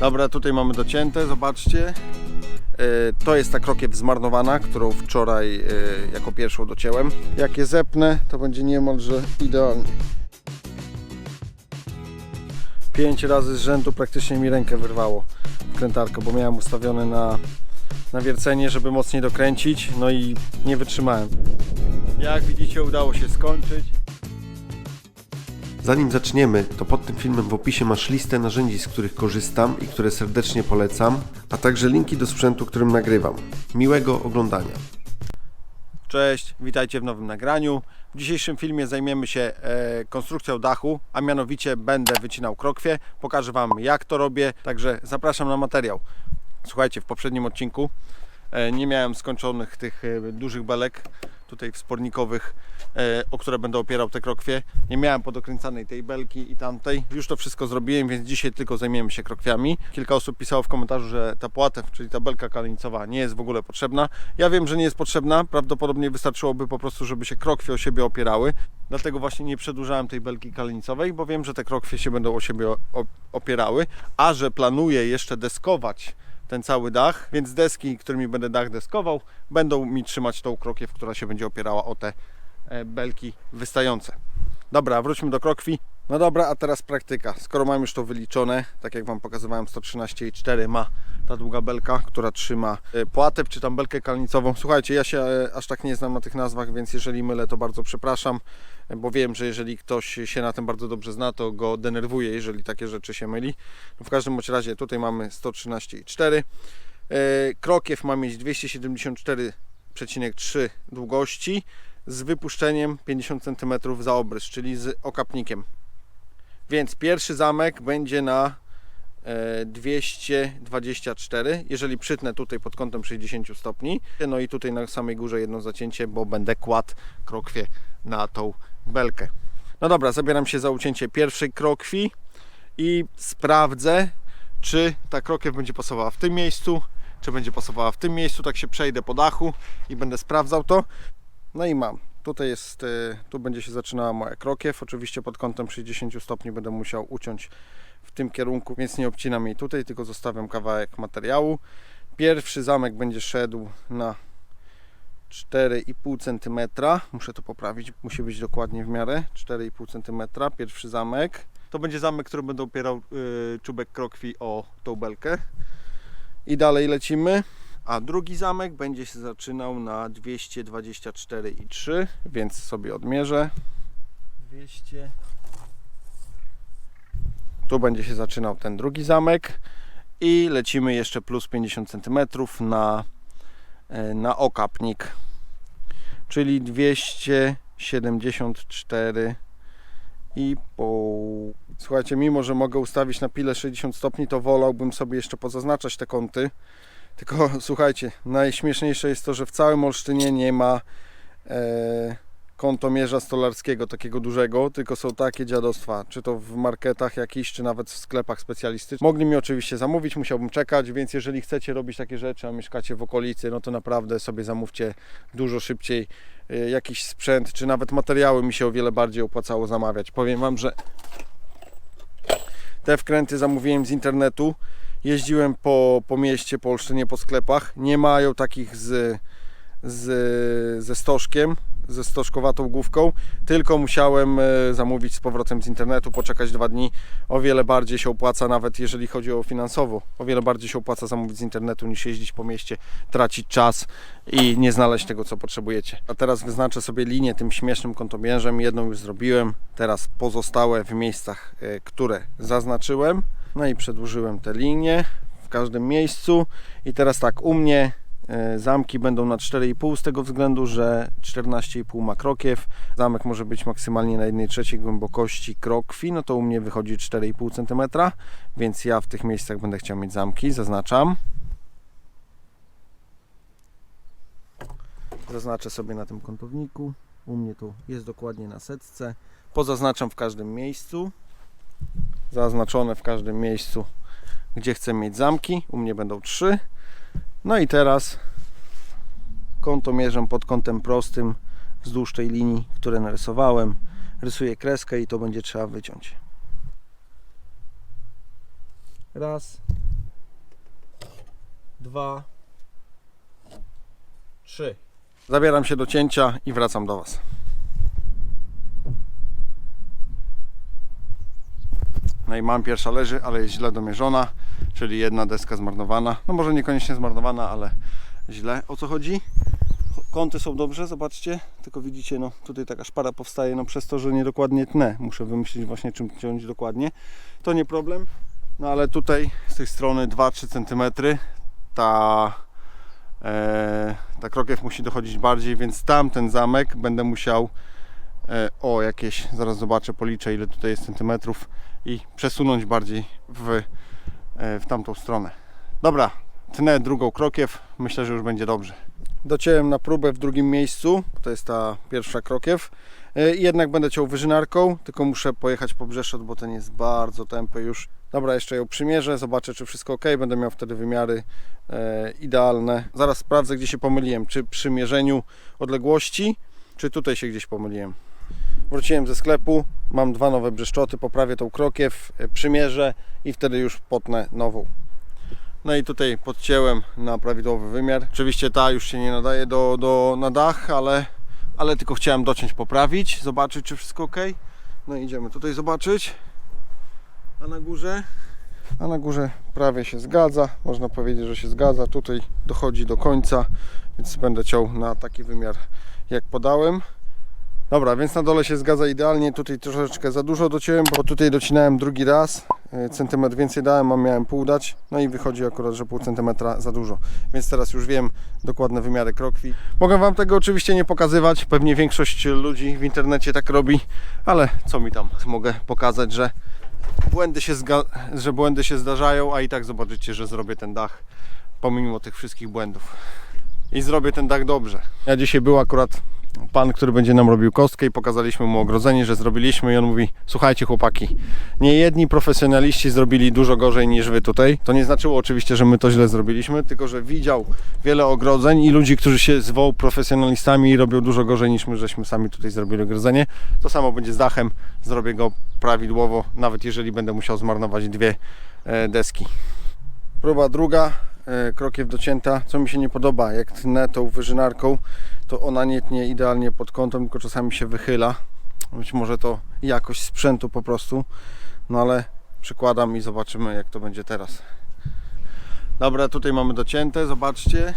Dobra, tutaj mamy docięte, zobaczcie. E, To jest ta krokiew zmarnowana, którą wczoraj e, jako pierwszą docięłem. Jak je zepnę, to będzie niemalże idealnie. Pięć razy z rzędu praktycznie mi rękę wyrwało krętarkę, bo miałem ustawione na, na wiercenie, żeby mocniej dokręcić, no i nie wytrzymałem. Jak widzicie, udało się skończyć. Zanim zaczniemy, to pod tym filmem w opisie masz listę narzędzi, z których korzystam i które serdecznie polecam, a także linki do sprzętu, którym nagrywam. Miłego oglądania. Cześć, witajcie w nowym nagraniu. W dzisiejszym filmie zajmiemy się e, konstrukcją dachu, a mianowicie będę wycinał krokwie. Pokażę Wam jak to robię, także zapraszam na materiał. Słuchajcie, w poprzednim odcinku e, nie miałem skończonych tych e, dużych belek tutaj wspornikowych, e, o które będę opierał te krokwie. Nie miałem podokręcanej tej belki i tamtej. Już to wszystko zrobiłem, więc dzisiaj tylko zajmiemy się krokwiami. Kilka osób pisało w komentarzu, że ta płatew, czyli ta belka kalenicowa nie jest w ogóle potrzebna. Ja wiem, że nie jest potrzebna. Prawdopodobnie wystarczyłoby po prostu, żeby się krokwie o siebie opierały. Dlatego właśnie nie przedłużałem tej belki kalenicowej, bo wiem, że te krokwie się będą o siebie opierały, a że planuję jeszcze deskować ten cały dach, więc deski, którymi będę dach deskował, będą mi trzymać tą krokiew, która się będzie opierała o te e, belki wystające. Dobra, wróćmy do krokwi. No dobra, a teraz praktyka. Skoro mam już to wyliczone, tak jak Wam pokazywałem, 113,4 ma ta długa belka, która trzyma e, płatew, czy tam belkę kalnicową. Słuchajcie, ja się e, aż tak nie znam na tych nazwach, więc jeżeli mylę, to bardzo przepraszam, bo wiem, że jeżeli ktoś się na tym bardzo dobrze zna, to go denerwuje, jeżeli takie rzeczy się myli. No w każdym bądź razie tutaj mamy 113,4. E, Krokiew ma mieć 274,3 długości z wypuszczeniem 50 cm za obrys, czyli z okapnikiem. Więc pierwszy zamek będzie na e, 224, jeżeli przytnę tutaj pod kątem 60 stopni. No i tutaj na samej górze jedno zacięcie, bo będę kładł krokwie na tą belkę. No dobra, zabieram się za ucięcie pierwszej krokwi i sprawdzę, czy ta krokiew będzie pasowała w tym miejscu, czy będzie pasowała w tym miejscu. Tak się przejdę po dachu i będę sprawdzał to. No i mam. Tutaj jest, y, tu będzie się zaczynała moja krokiew. Oczywiście pod kątem 60 stopni będę musiał uciąć w tym kierunku, więc nie obcinam jej tutaj, tylko zostawiam kawałek materiału. Pierwszy zamek będzie szedł na 4,5 cm. Muszę to poprawić, musi być dokładnie w miarę. 4,5 cm. Pierwszy zamek. To będzie zamek, który będę opierał y, czubek krokwi o tą belkę. I dalej lecimy. A drugi zamek będzie się zaczynał na 224,3, więc sobie odmierzę. 200. Tu będzie się zaczynał ten drugi zamek i lecimy jeszcze plus 50 cm na, na okapnik, czyli 274 i pół. Słuchajcie, mimo że mogę ustawić na pile 60 stopni, to wolałbym sobie jeszcze pozaznaczać te kąty. Tylko słuchajcie, najśmieszniejsze jest to, że w całym Olsztynie nie ma e, kątomierza stolarskiego takiego dużego, tylko są takie dziadostwa, czy to w marketach jakichś, czy nawet w sklepach specjalistycznych. Mogli mi oczywiście zamówić, musiałbym czekać, więc jeżeli chcecie robić takie rzeczy, a mieszkacie w okolicy, no to naprawdę sobie zamówcie dużo szybciej e, jakiś sprzęt, czy nawet materiały mi się o wiele bardziej opłacało zamawiać. Powiem Wam, że te wkręty zamówiłem z internetu. Jeździłem po, po mieście, po Olsztynie, po sklepach. Nie mają takich z, z, ze stożkiem, ze stożkowatą główką, tylko musiałem e, zamówić z powrotem z internetu, poczekać dwa dni. O wiele bardziej się opłaca, nawet jeżeli chodzi o finansowo, o wiele bardziej się opłaca zamówić z internetu niż jeździć po mieście, tracić czas i nie znaleźć tego, co potrzebujecie. A teraz wyznaczę sobie linię tym śmiesznym kątomierzem. Jedną już zrobiłem, teraz pozostałe w miejscach, e, które zaznaczyłem. No i przedłużyłem te linie w każdym miejscu. I teraz tak, u mnie zamki będą na 4,5 z tego względu, że 14,5 ma krokiew. Zamek może być maksymalnie na 1 trzeciej głębokości krokwi, no to u mnie wychodzi 4,5 cm, więc ja w tych miejscach będę chciał mieć zamki, zaznaczam. Zaznaczę sobie na tym kątowniku. U mnie tu jest dokładnie na setce. Pozaznaczam w każdym miejscu. Zaznaczone w każdym miejscu, gdzie chcę mieć zamki. U mnie będą trzy. No i teraz kątomierzem pod kątem prostym wzdłuż tej linii, które narysowałem. Rysuję kreskę i to będzie trzeba wyciąć. Raz, dwa, trzy. Zabieram się do cięcia i wracam do Was. No i mam pierwsza leży, ale jest źle domierzona, czyli jedna deska zmarnowana. No może niekoniecznie zmarnowana, ale źle. O co chodzi? Kąty są dobrze, zobaczcie, tylko widzicie, no tutaj taka szpara powstaje, no przez to, że niedokładnie tnę. Muszę wymyślić właśnie czym ciąć dokładnie. To nie problem, no ale tutaj z tej strony 2-3 cm ta, e, ta krokiew musi dochodzić bardziej, więc tamten zamek będę musiał e, o jakieś, zaraz zobaczę, policzę ile tutaj jest centymetrów i przesunąć bardziej w, w tamtą stronę. Dobra, tnę drugą krokiew, myślę, że już będzie dobrze. Dociąłem na próbę w drugim miejscu, to jest ta pierwsza krokiew. E, jednak będę ciął wyżynarką, tylko muszę pojechać po brzeszczot, bo ten jest bardzo tępy już. Dobra, jeszcze ją przymierzę, zobaczę czy wszystko ok, będę miał wtedy wymiary e, idealne. Zaraz sprawdzę gdzie się pomyliłem, czy przy mierzeniu odległości, czy tutaj się gdzieś pomyliłem. Wróciłem ze sklepu, mam dwa nowe brzeszczoty, poprawię tą krokiew, e, przymierzę i wtedy już potnę nową. No i tutaj podcięłem na prawidłowy wymiar. Oczywiście ta już się nie nadaje do, do, na dach, ale, ale tylko chciałem dociąć, poprawić, zobaczyć czy wszystko ok. No i idziemy tutaj zobaczyć. A na górze? A na górze prawie się zgadza, można powiedzieć, że się zgadza. Tutaj dochodzi do końca, więc będę ciął na taki wymiar jak podałem. Dobra, więc na dole się zgadza idealnie. Tutaj troszeczkę za dużo dociąłem, bo tutaj docinałem drugi raz. E, Centymetr więcej dałem, a miałem pół dać. No i wychodzi akurat, że pół centymetra za dużo. Więc teraz już wiem dokładne wymiary krokwi. Mogę Wam tego oczywiście nie pokazywać. Pewnie większość ludzi w internecie tak robi, ale co mi tam mogę pokazać, że błędy się, że błędy się zdarzają, a i tak zobaczycie, że zrobię ten dach pomimo tych wszystkich błędów. I zrobię ten dach dobrze. Ja dzisiaj był akurat pan, który będzie nam robił kostkę i pokazaliśmy mu ogrodzenie, że zrobiliśmy i on mówi, słuchajcie chłopaki, nie jedni profesjonaliści zrobili dużo gorzej niż wy tutaj. To nie znaczyło oczywiście, że my to źle zrobiliśmy, tylko że widział wiele ogrodzeń i ludzi, którzy się zwoł profesjonalistami i robią dużo gorzej niż my, żeśmy sami tutaj zrobili ogrodzenie. To samo będzie z dachem, zrobię go prawidłowo, nawet jeżeli będę musiał zmarnować dwie e, deski. Próba druga, e, krokiew docięta. Co mi się nie podoba, jak tnę tą wyżynarką, to ona nie tnie idealnie pod kątem, tylko czasami się wychyla. Być może to jakość sprzętu po prostu, no ale przykładam i zobaczymy jak to będzie teraz. Dobra, tutaj mamy docięte, zobaczcie.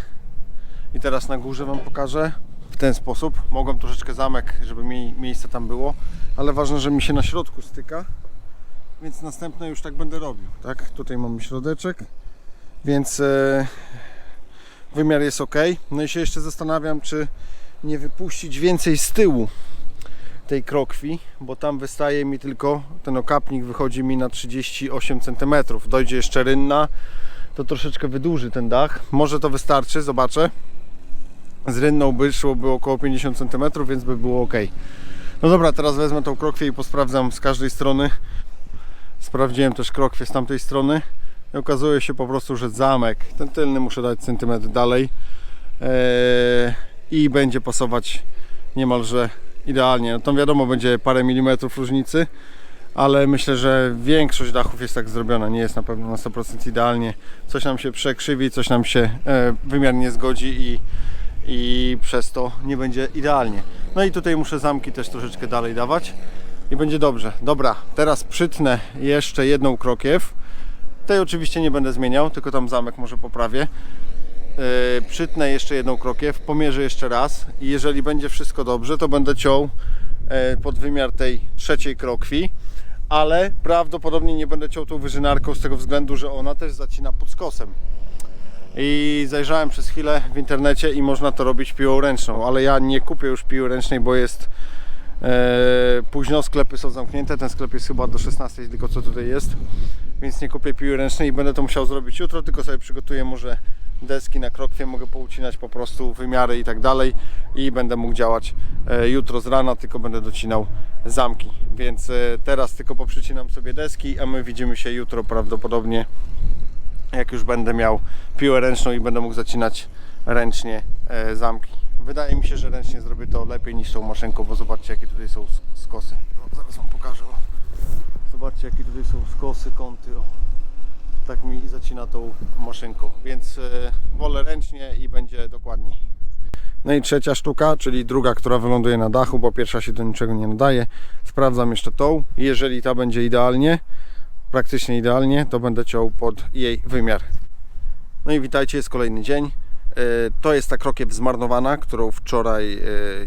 I teraz na górze Wam pokażę w ten sposób. Mogłem troszeczkę zamek, żeby mi miejsce tam było, ale ważne, że mi się na środku styka. Więc następne już tak będę robił. Tak, tutaj mamy środeczek, więc e, wymiar jest ok. No i się jeszcze zastanawiam, czy nie wypuścić więcej z tyłu tej krokwi, bo tam wystaje mi tylko ten okapnik wychodzi mi na 38 cm. Dojdzie jeszcze rynna, to troszeczkę wydłuży ten dach. Może to wystarczy, zobaczę. Z rynną by szłoby około 50 cm, więc by było ok. No dobra, teraz wezmę tą krokwię i posprawdzam z każdej strony. Sprawdziłem też krokwię z tamtej strony i okazuje się po prostu, że zamek, ten tylny muszę dać centymetr dalej eee, i będzie pasować niemalże idealnie. No to wiadomo, będzie parę milimetrów różnicy, ale myślę, że większość dachów jest tak zrobiona, nie jest na pewno na 100% idealnie. Coś nam się przekrzywi, coś nam się e, wymiar nie zgodzi i, i przez to nie będzie idealnie. No i tutaj muszę zamki też troszeczkę dalej dawać i będzie dobrze. Dobra, teraz przytnę jeszcze jedną krokiew. Tej oczywiście nie będę zmieniał, tylko tam zamek może poprawię. Yy, przytnę jeszcze jedną krokiew, pomierzę jeszcze raz i jeżeli będzie wszystko dobrze, to będę ciął e, pod wymiar tej trzeciej krokwi, ale prawdopodobnie nie będę ciął tą wyżynarką z tego względu, że ona też zacina pod skosem. I zajrzałem przez chwilę w internecie i można to robić piłą ręczną, ale ja nie kupię już piły ręcznej, bo jest późno, sklepy są zamknięte, ten sklep jest chyba do 16 tylko co tutaj jest, więc nie kupię piły ręcznej i będę to musiał zrobić jutro, tylko sobie przygotuję może deski na krokwie, mogę poucinać po prostu wymiary i tak dalej i będę mógł działać e, jutro z rana, tylko będę docinał zamki, więc e, teraz tylko poprzycinam sobie deski, a my widzimy się jutro prawdopodobnie jak już będę miał piłę ręczną i będę mógł zacinać ręcznie e, zamki. Wydaje mi się, że ręcznie zrobię to lepiej niż tą maszynką, bo zobaczcie jakie tutaj są sk- skosy. O, zaraz Wam pokażę. Zobaczcie jakie tutaj są skosy, kąty. O. tak mi zacina tą maszynką, więc e, wolę ręcznie i będzie dokładniej. No i trzecia sztuka, czyli druga, która wyląduje na dachu, bo pierwsza się do niczego nie nadaje. Sprawdzam jeszcze tą. Jeżeli ta będzie idealnie, praktycznie idealnie, to będę ciął pod jej wymiar. No i witajcie, jest kolejny dzień. E, To jest ta krokiew zmarnowana, którą wczoraj e,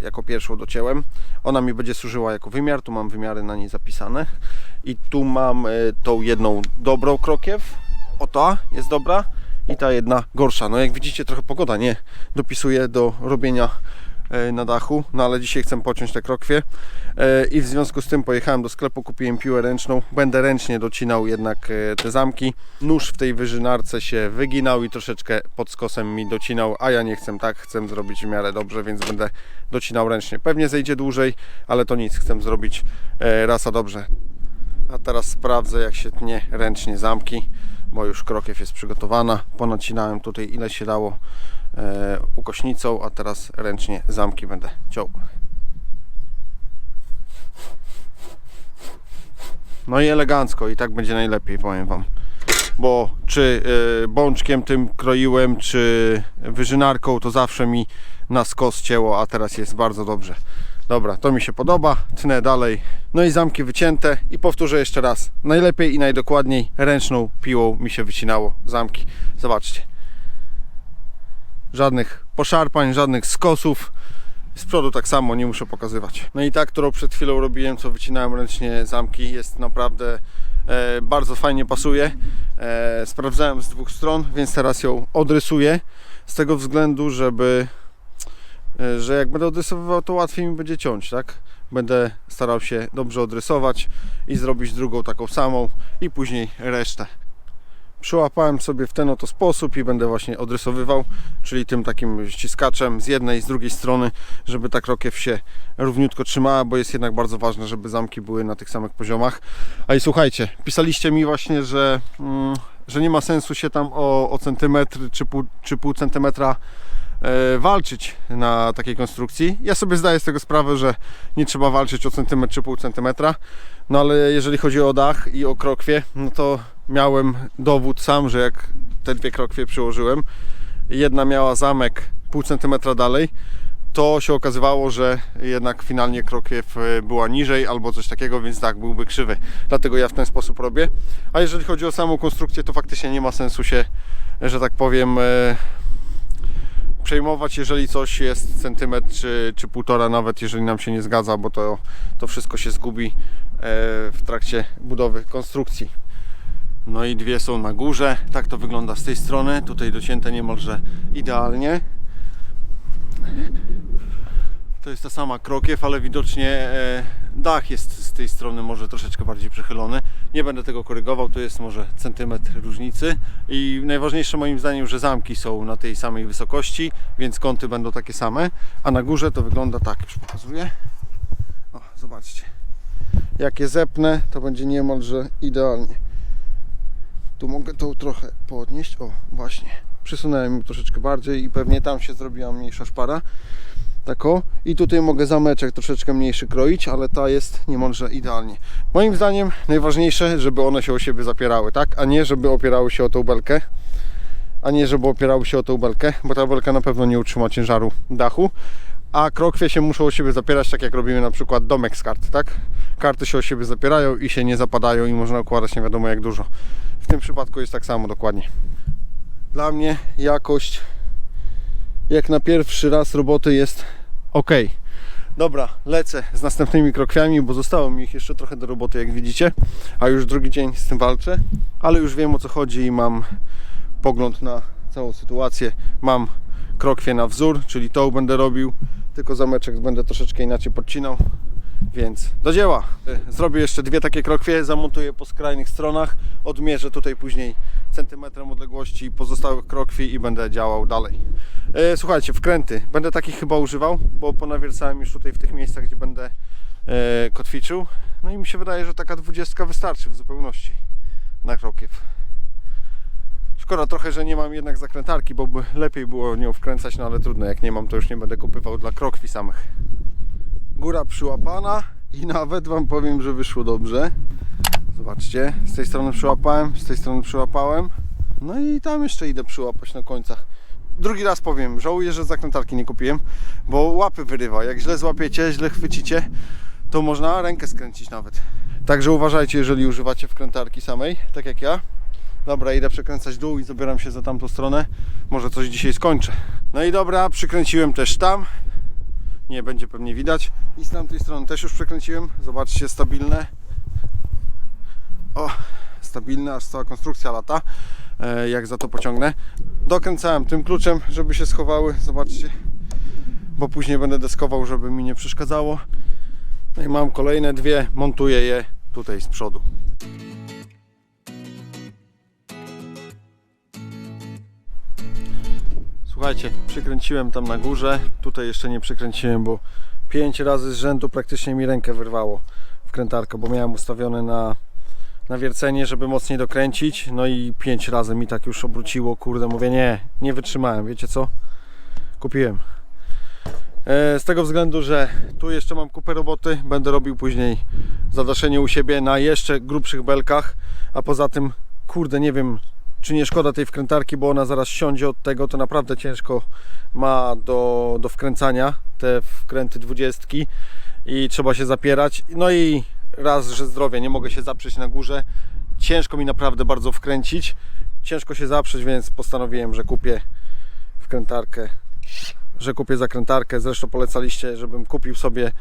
jako pierwszą docięłem. Ona mi będzie służyła jako wymiar, tu mam wymiary na niej zapisane. I tu mam e, tą jedną dobrą krokiew, o ta jest dobra i ta jedna gorsza. No jak widzicie trochę pogoda nie dopisuje do robienia na dachu, no ale dzisiaj chcę pociąć te krokwie E, i w związku z tym pojechałem do sklepu, kupiłem piłę ręczną, będę ręcznie docinał jednak e, te zamki. Nóż w tej wyżynarce się wyginał i troszeczkę pod skosem mi docinał, a ja nie chcę tak, chcę zrobić w miarę dobrze, więc będę docinał ręcznie. Pewnie zejdzie dłużej, ale to nic, chcę zrobić e, raz a dobrze. A teraz sprawdzę jak się tnie ręcznie zamki, bo już krokiew jest przygotowana. Ponacinałem tutaj ile się dało e, ukośnicą, a teraz ręcznie zamki będę ciął. No i elegancko i tak będzie najlepiej, powiem Wam. Bo czy y, bączkiem tym kroiłem, czy wyżynarką, to zawsze mi na skos cięło, a teraz jest bardzo dobrze. Dobra, to mi się podoba, tnę dalej. No i zamki wycięte i powtórzę jeszcze raz. Najlepiej i najdokładniej ręczną piłą mi się wycinało zamki. Zobaczcie. Żadnych poszarpań, żadnych skosów. Z przodu tak samo, nie muszę pokazywać. No i ta, którą przed chwilą robiłem, co wycinałem ręcznie zamki, jest naprawdę e, bardzo fajnie pasuje. E, sprawdzałem z dwóch stron, więc teraz ją odrysuję. Z tego względu, żeby e, że jak będę odrysowywał, to łatwiej mi będzie ciąć, tak? Będę starał się dobrze odrysować i zrobić drugą taką samą i później resztę. Przyłapałem sobie w ten oto sposób i będę właśnie odrysowywał, czyli tym takim ściskaczem z jednej i z drugiej strony, żeby ta krokiew się równiutko trzymała, bo jest jednak bardzo ważne, żeby zamki były na tych samych poziomach. A i słuchajcie, pisaliście mi właśnie, że, mm, że nie ma sensu się tam o, o centymetr czy pół, czy pół centymetra e, walczyć na takiej konstrukcji. Ja sobie zdaję z tego sprawę, że nie trzeba walczyć o centymetr czy pół centymetra, no ale jeżeli chodzi o dach i o krokwie, no to miałem dowód sam, że jak te dwie krokwie przyłożyłem, jedna miała zamek pół centymetra dalej, to się okazywało, że jednak finalnie krokiew e, była niżej albo coś takiego, więc dach byłby krzywy. Dlatego ja w ten sposób robię. A jeżeli chodzi o samą konstrukcję, to faktycznie nie ma sensu się, że tak powiem, e, przejmować, jeżeli coś jest centymetr czy, czy półtora, nawet jeżeli nam się nie zgadza, bo to, to wszystko się zgubi e, w trakcie budowy konstrukcji. No i dwie są na górze. Tak to wygląda z tej strony. Tutaj docięte niemalże idealnie. To jest ta sama krokiew, ale widocznie e, dach jest z tej strony może troszeczkę bardziej przechylony. Nie będę tego korygował, to jest może centymetr różnicy. I najważniejsze moim zdaniem, że zamki są na tej samej wysokości, więc kąty będą takie same. A na górze to wygląda tak, już pokazuję. O, zobaczcie. Jak je zepnę, to będzie niemalże idealnie. Tu mogę to trochę podnieść. O, właśnie. Przesunąłem ją troszeczkę bardziej i pewnie tam się zrobiła mniejsza szpara. Tak o. I tutaj mogę zameczek troszeczkę mniejszy kroić, ale ta jest niemalże idealnie. Moim zdaniem najważniejsze, żeby one się o siebie zapierały, tak? A nie, żeby opierały się o tą belkę. A nie, żeby opierały się o tą belkę, bo ta belka na pewno nie utrzyma ciężaru dachu. A krokwie się muszą o siebie zapierać, tak jak robimy na przykład domek z kart, tak? Karty się o siebie zapierają i się nie zapadają i można układać nie wiadomo jak dużo. W tym przypadku jest tak samo dokładnie. Dla mnie jakość jak na pierwszy raz roboty jest ok. Dobra, lecę z następnymi krokwiami, bo zostało mi ich jeszcze trochę do roboty, jak widzicie, a już drugi dzień z tym walczę, ale już wiem o co chodzi i mam pogląd na całą sytuację. Mam krokwie na wzór, czyli tą będę robił, tylko zameczek będę troszeczkę inaczej podcinał, więc do dzieła. Zrobię jeszcze dwie takie krokwie, zamontuję po skrajnych stronach, odmierzę tutaj później centymetrem odległości pozostałych krokwi i będę działał dalej. E, Słuchajcie, wkręty. Będę takich chyba używał, bo ponawiercałem już tutaj w tych miejscach, gdzie będę e, kotwiczył. No i mi się wydaje, że taka dwudziestka wystarczy w zupełności na krokiew. Szkoda trochę, że nie mam jednak zakrętarki, bo by lepiej było nią wkręcać, no ale trudno, jak nie mam, to już nie będę kupywał dla krokwi samych. Góra przyłapana i nawet Wam powiem, że wyszło dobrze. Zobaczcie, z tej strony przyłapałem, z tej strony przyłapałem. No i tam jeszcze idę przyłapać na końcach. Drugi raz powiem, żałuję, że zakrętarki nie kupiłem, bo łapy wyrywa. Jak źle złapiecie, źle chwycicie, to można rękę skręcić nawet. Także uważajcie, jeżeli używacie wkrętarki samej, tak jak ja. Dobra, idę przekręcać dół i zabieram się za tamtą stronę. Może coś dzisiaj skończę. No i dobra, przykręciłem też tam. Nie będzie pewnie widać. I z tamtej strony też już przekręciłem. Zobaczcie, stabilne. O, stabilne, aż cała konstrukcja lata. E, jak za to pociągnę. Dokręcałem tym kluczem, żeby się schowały. Zobaczcie. Bo później będę deskował, żeby mi nie przeszkadzało. No i mam kolejne dwie. Montuję je tutaj z przodu. Słuchajcie, przykręciłem tam na górze. Tutaj jeszcze nie przykręciłem, bo 5 razy z rzędu praktycznie mi rękę wyrwało wkrętarkę, bo miałem ustawione na, na wiercenie, żeby mocniej dokręcić. No i 5 razy mi tak już obróciło. Kurde, mówię nie, nie wytrzymałem. Wiecie co? Kupiłem. E, Z tego względu, że tu jeszcze mam kupę roboty, będę robił później zadaszenie u siebie na jeszcze grubszych belkach, a poza tym, kurde, nie wiem, czy nie szkoda tej wkrętarki, bo ona zaraz siądzie od tego, to naprawdę ciężko ma do, do wkręcania te wkręty dwudziestki i trzeba się zapierać. No i raz, że zdrowie, nie mogę się zaprzeć na górze. Ciężko mi naprawdę bardzo wkręcić. Ciężko się zaprzeć, więc postanowiłem, że kupię wkrętarkę, że kupię zakrętarkę. Zresztą polecaliście, żebym kupił sobie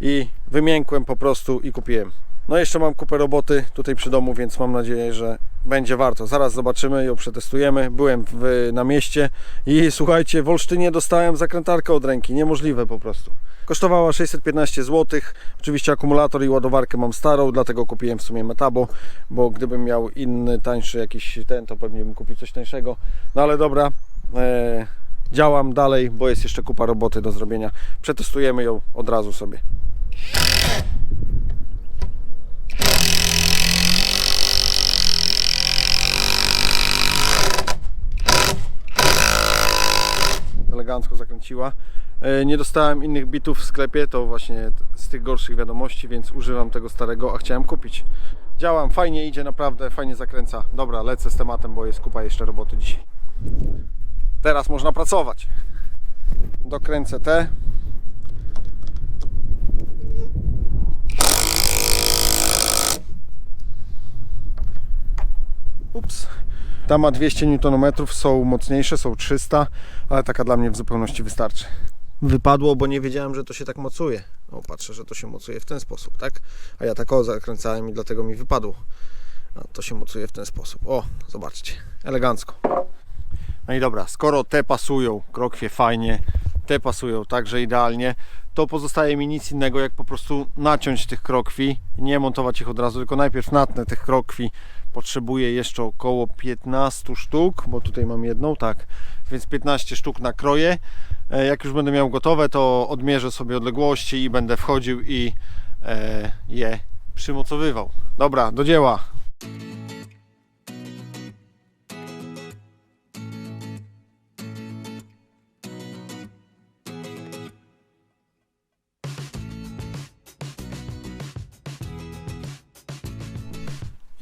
i wymiękłem po prostu i kupiłem. No jeszcze mam kupę roboty tutaj przy domu, więc mam nadzieję, że będzie warto. Zaraz zobaczymy, ją przetestujemy. Byłem w, na mieście i słuchajcie, w Olsztynie dostałem zakrętarkę od ręki. Niemożliwe po prostu. Kosztowała 615 zł. Oczywiście akumulator i ładowarkę mam starą, dlatego kupiłem w sumie Metabo, bo gdybym miał inny, tańszy jakiś ten, to pewnie bym kupił coś tańszego. No ale dobra, e, działam dalej, bo jest jeszcze kupa roboty do zrobienia. Przetestujemy ją od razu sobie. Elegancko zakręciła. E, Nie dostałem innych bitów w sklepie, to właśnie z tych gorszych wiadomości, więc używam tego starego, a chciałem kupić. Działam, fajnie idzie, naprawdę fajnie zakręca. Dobra, lecę z tematem, bo jest kupa jeszcze roboty dzisiaj. Teraz można pracować. Dokręcę te. Ups. Ta ma 200 Nm, są mocniejsze, są 300, ale taka dla mnie w zupełności wystarczy. Wypadło, bo nie wiedziałem, że to się tak mocuje. O, patrzę, że to się mocuje w ten sposób, tak? A ja tak o zakręcałem i dlatego mi wypadło. A to się mocuje w ten sposób. O, zobaczcie, elegancko. No i dobra, skoro te pasują, krokwie fajnie, te pasują także idealnie, to pozostaje mi nic innego jak po prostu naciąć tych krokwi, nie montować ich od razu, tylko najpierw natnę tych krokwi. Potrzebuję jeszcze około 15 sztuk, bo tutaj mam jedną, tak, więc 15 sztuk nakroję. E, Jak już będę miał gotowe, to odmierzę sobie odległości i będę wchodził i e, je przymocowywał. Dobra, do dzieła.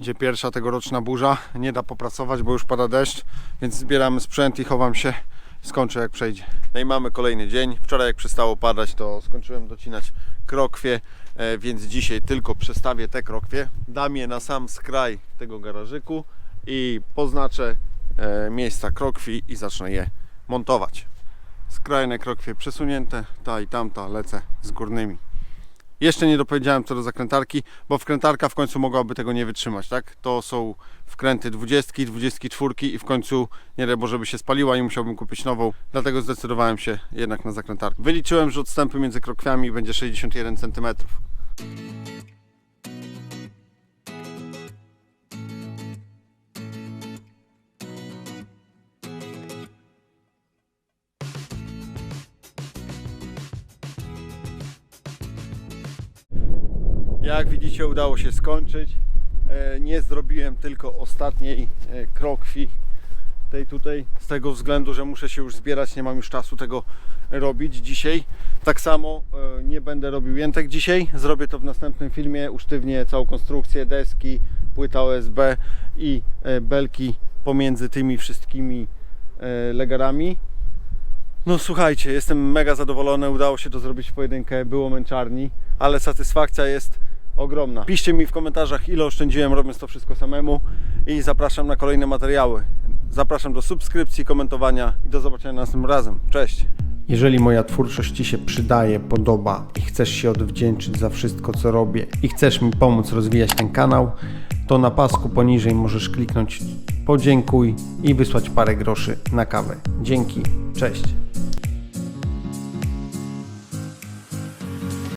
Idzie pierwsza tegoroczna burza, nie da popracować, bo już pada deszcz, więc zbieramy sprzęt i chowam się. Skończę jak przejdzie. No i mamy kolejny dzień. Wczoraj jak przestało padać, to skończyłem docinać krokwie, e, więc dzisiaj tylko przestawię te krokwie. Dam je na sam skraj tego garażyku i poznaczę e, miejsca krokwi i zacznę je montować. Skrajne krokwie przesunięte, ta i tamta lecę z górnymi. Jeszcze nie dopowiedziałem co do zakrętarki, bo wkrętarka w końcu mogłaby tego nie wytrzymać, tak? To są wkręty 20, 24 i w końcu nie daj Boże by się spaliła i musiałbym kupić nową, dlatego zdecydowałem się jednak na zakrętarkę. Wyliczyłem, że odstępy między krokwiami będzie 61 cm. Widzicie udało się skończyć. E, Nie zrobiłem tylko ostatniej e, krokwi tej tutaj, z tego względu, że muszę się już zbierać, nie mam już czasu tego robić dzisiaj. Tak samo e, nie będę robił jętek dzisiaj, zrobię to w następnym filmie, usztywnię całą konstrukcję, deski, płyta OSB i belki pomiędzy tymi wszystkimi legarami. No słuchajcie, jestem mega zadowolony, udało się to zrobić w pojedynkę, było męczarni, ale satysfakcja jest ogromna. Piszcie mi w komentarzach, ile oszczędziłem robiąc to wszystko samemu i zapraszam na kolejne materiały. Zapraszam do subskrypcji, komentowania i do zobaczenia następnym razem. Cześć! Jeżeli moja twórczość Ci się przydaje, podoba i chcesz się odwdzięczyć za wszystko, co robię i chcesz mi pomóc rozwijać ten kanał, to na pasku poniżej możesz kliknąć podziękuj i wysłać parę groszy na kawę. Dzięki, cześć!